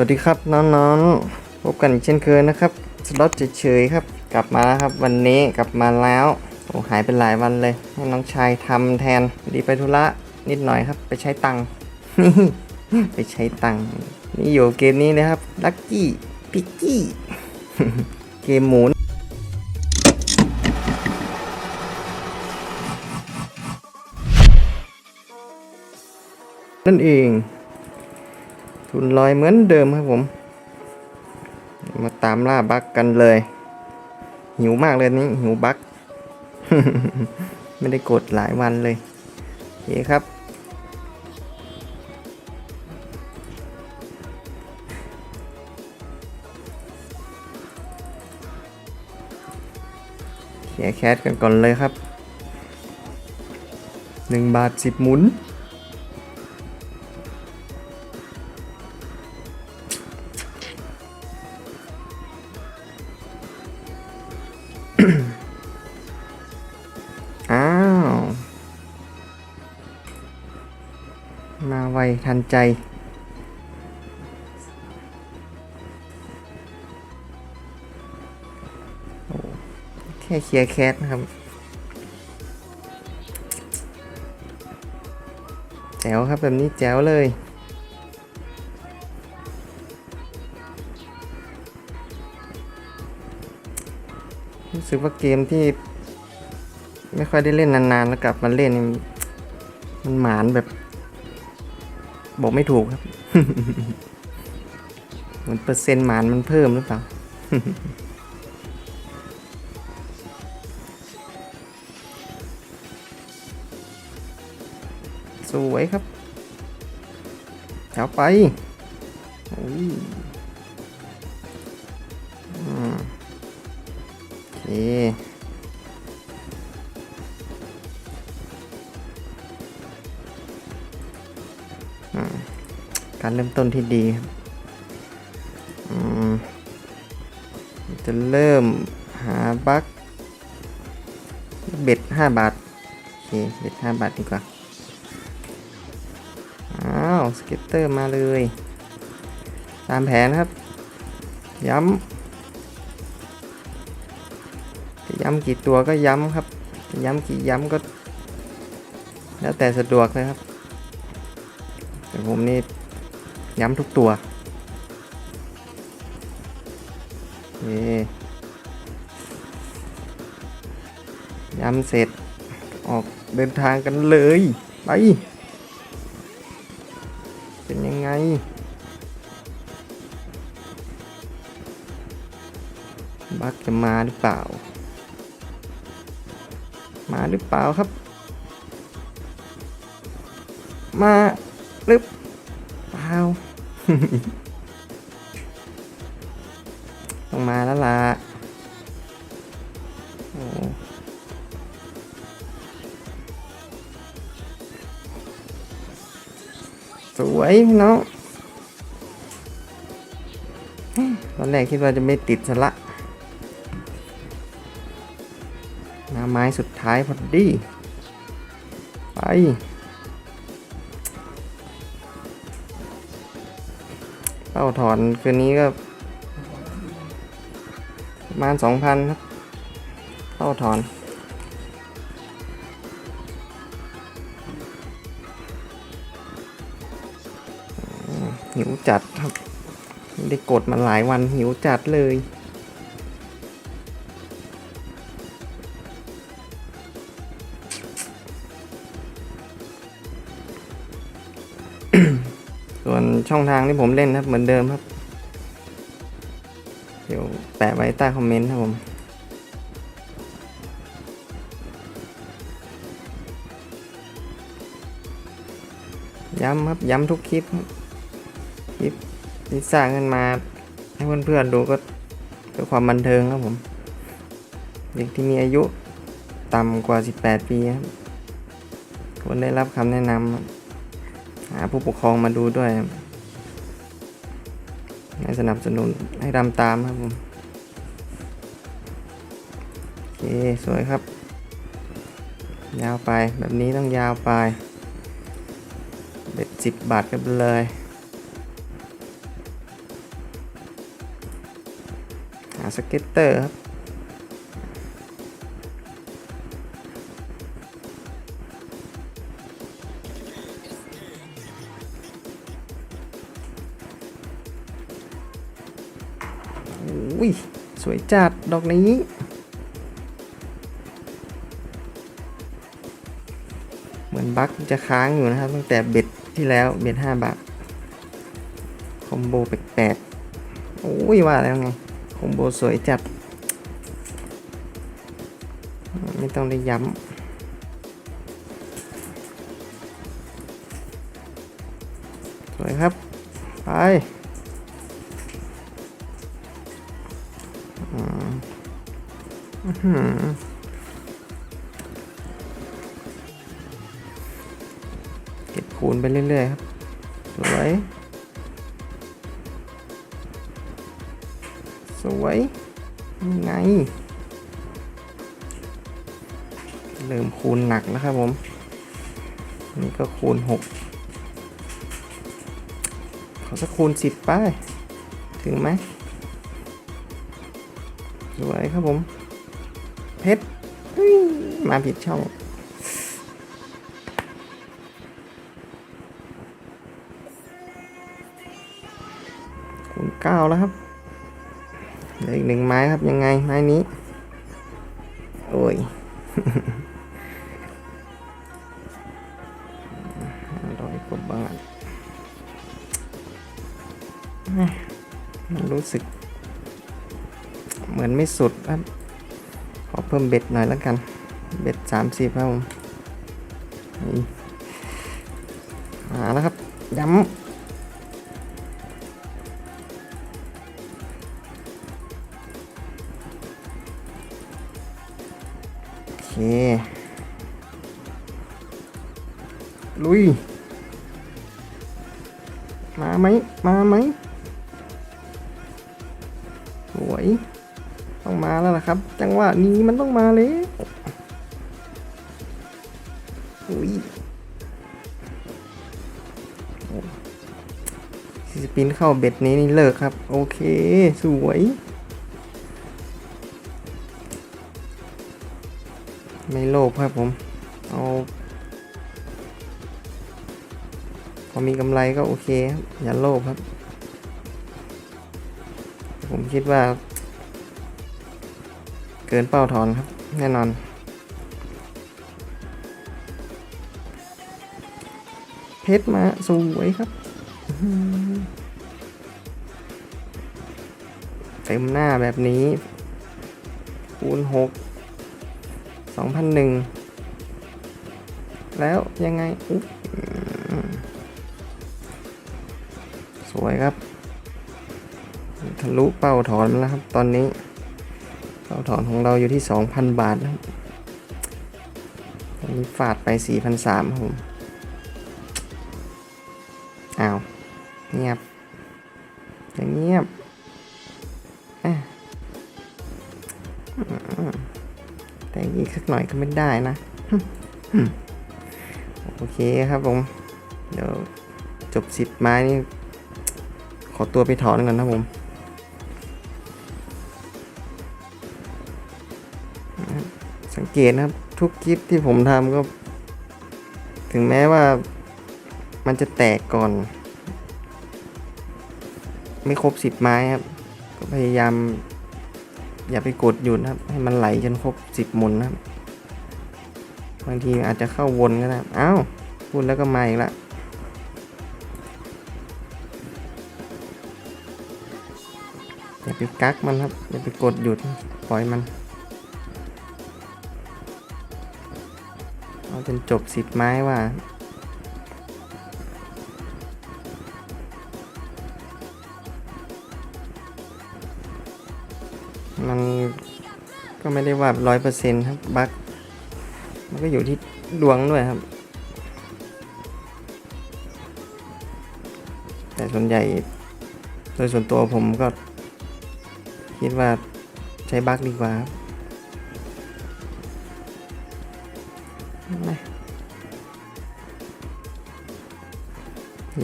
วัสดีครับน้องๆพบกันอีกเช่นเคยนะครับสล็อตเฉยๆครับ กลับมาแล้วครับ วันนี้กลับมาแล้วโอ้หายเป็นหลายวันเลย ให้น้องชายทำแทนดีไปธุระนิดหน่อยครับ ไปใช้ตังค์ไปใช้ตังค์นี่อยู่เกมนี้นะครับลักกี้พิกกี้เกมหมูนนั่นเอง ทุนลอยเหมือนเดิมครับผม มาตามล่าบักกันเลย หิวมากเลยนี้หิวบัก ไม่ได้กดหลายวันเลยโอเคครับเขียแคสกันก่อนเลยครับ 1 บาท 10 หมุน มาไวทันใจ แค่เคลียร์แคสนะครับแจ๋วครับแบบนี้แจ๋วเลยรู้สึกว่าเกมที่ ไม่ค่อยได้เล่นนานๆ แล้วกลับมาเล่น มันหมานแบบ บอกไม่ถูกครับเหมือนเปอร์เซ็นต์หมานมันเพิ่มหรือเปล่าสวยครับแถวไปโอ้ยอืมโอเค การเริ่มต้นที่ดีครับจะเริ่มหาบั๊กเบ็ดห้าบาท โอเค เบ็ดห้าบาทดีกว่า อ้าว สเก็ตเตอร์มาเลย ตามแผนครับ ย้ำจะย้ำกี่ตัวก็ย้ำครับจะย้ำกี่ย้ำก็ แล้วแต่สะดวกเลยครับ แต่ผมนี่ ย้ำทุกตัวโอเคย้ำเสร็จ ออกเดินทางกันเลย ไป เป็นยังไงบักจะมาหรือเปล่า มาหรือเปล่าครับ มาหรือเปล่า ต้องมาแล้วล่ะสวยพี่น้องตอนแรกคิดว่าจะไม่ติดซะละหน้าไม้สุดท้ายพอดี ไป เข้าถอนคืนนี้ก็ประมาณสองพันครับ เข้าถอน หิวจัดครับไม่ได้กดมาหลายวันหิวจัดเลย ช่องทางที่ผมเล่นครับเหมือนเดิมครับ เดี๋ยวแปะไว้ใต้คอมเมนต์ครับผมย้ำครับย้ำทุกคลิปคลิปที่สร้างขึ้นมา ให้เพื่อนๆดูก็เพื่อความบันเทิงครับผม เด็กที่มีอายุต่ำกว่า 18 ปีครับควรได้รับคำแนะนำหาผู้ปกครองมาดูด้วยครับ ให้สนับสนุนให้ทำตามครับผมโอเคสวยครับ ยาวไปแบบนี้ต้องยาวไปเบ็ดสิบบาทกันเลยหาสเก็ตเตอร์ครับ วยจัดดอกนี้เหมือนบั๊กจะค้างอยู่นะครับ ตั้งแต่เบ็ดที่แล้วเบ็ด5บาทคอมโบแปลกๆโอ้ยว่าแล้วไงคอมโบสวยจัด ไม่ต้องได้ย้ำสวยครับ ไป เก็บคูณไปเรื่อย ๆ ครับ สวย สวยยังไง เริ่มคูณหนักแล้วครับผม นี่ก็คูณ 6 ขอสักคูณ 10ไปถึงไหมสวยครับผม เพชรมาผิดช่องคูณ9แล้วครับเหลืออีกหนึ่งไม้ครับยังไงไม้นี้ โอ้ยร้อยกว่าบาทมันรู้สึก เหมือนไม่สุดครับ เพิ่มเบ็ดหน่อยแล้วกัน เบ็ดสามสิบครับผมนี่มาแล้วครับ ย้ำ โอเค ลุย มาไหม มาไหม ครับ จังหวะนี้มันต้องมาเลยอุ้ยสปินเข้าเบ็ดนี้นี่เลิกครับ โอเค สวย ไม่โลภครับผม เอาพอมีกำไรก็โอเคครับอย่าโลภครับ ผมคิดว่า เกินเป้าถอนครับ แน่นอนเพชรมาสวยครับเต็มหน้าแบบนี้ คูณหกสองพันหนึ่งแล้วยังไงสวยครับ ทะลุเป้าถอนแล้วครับตอนนี้ เป้าถอนของเราอยู่ที่ 2,000 บาทนะครับนนี้ฝาดไป4,300ครับผมอ้าว เงียบ อย่างเงียบแต่อีกสักหน่อยก็ไม่ได้นะ โอเคครับผม เดี๋ยวจบสิบไม้นี่ ขอตัวไปถอนก่อนนะผม เกตนะครับ ทุกคลิปที่ผมทำก็ ถึงแม้ว่ามันจะแตกก่อน ไม่ครบสิบไม้ครับ ก็พยายาม อย่าไปกดหยุดนะครับ ให้มันไหลจนครบสิบหมุนนะครับ บางทีอาจจะเข้าวนก็ได้อ้าวพูดแล้วก็มาอีกละอย่าไปกักมันครับ อย่าไปกดหยุด ปล่อยมัน เอาจนจบสิบไม้ว่ามันก็ไม่ได้ว่าร้อยเปอร์เซ็นต์ครับ บั๊กมันก็อยู่ที่ดวงด้วยครับ แต่ส่วนใหญ่ โดยส่วนตัวผมก็ คิดว่าใช้บั๊กดีกว่าครับ มา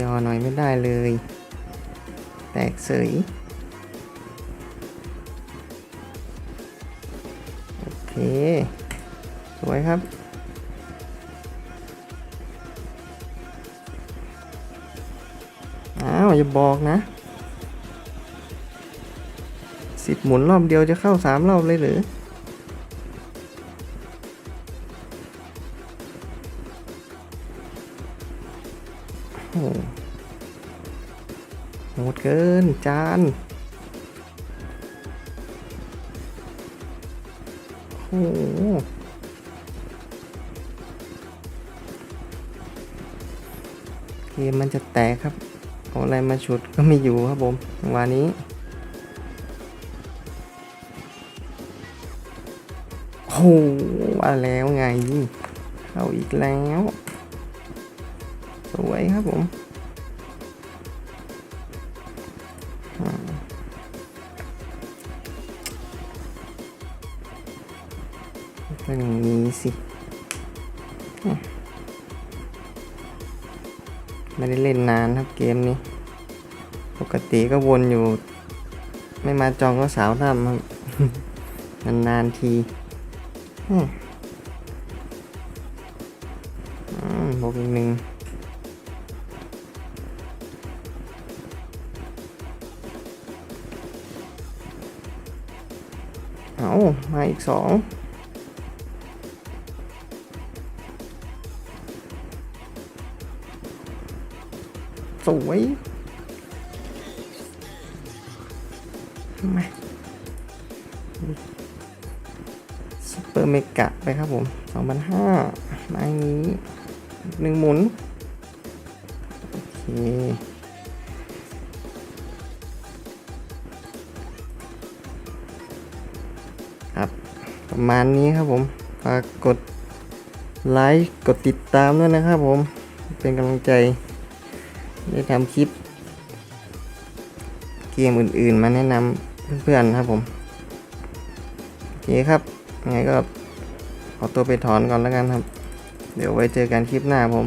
ยอหน่อยไม่ได้เลย แตกเสยสวยครับอ้าวอย่าบอกนะสิบหมุนรอบเดียวจะเข้าสามรอบเลยหรือ จานโอ้โหเกมมันจะแตกครับเอาอะไรมาฉุดก็ไม่อยู่ครับผมจังหวะนี้โอ้ว่าแล้วไง เข้าอีกแล้ว สวยครับผมางนี้สิไม่ได้เล่นนานครับเกมนี้ ปกติก็วนอยู่ ไม่มาจองก็สาวทำครับนานๆทีบวกอีกหนึ่งเอามาอีกสอง สวยมาซุปเปอร์เมกะไปครับผมสองพันห้าไม้นี้หนึ่งหมุน โอเคครับ ประมาณนี้ครับผมฝากกดไลค์ กดติดตามด้วยนะครับผม เป็นกำลังใจ ได้ทำคลิป เกมอื่นๆ มาแนะนำเพื่อนๆครับผมโอเคครับยังไงก็ขอตัวไปถอนก่อนแล้วกันครับ เดี๋ยวไว้เจอกันคลิปหน้าผม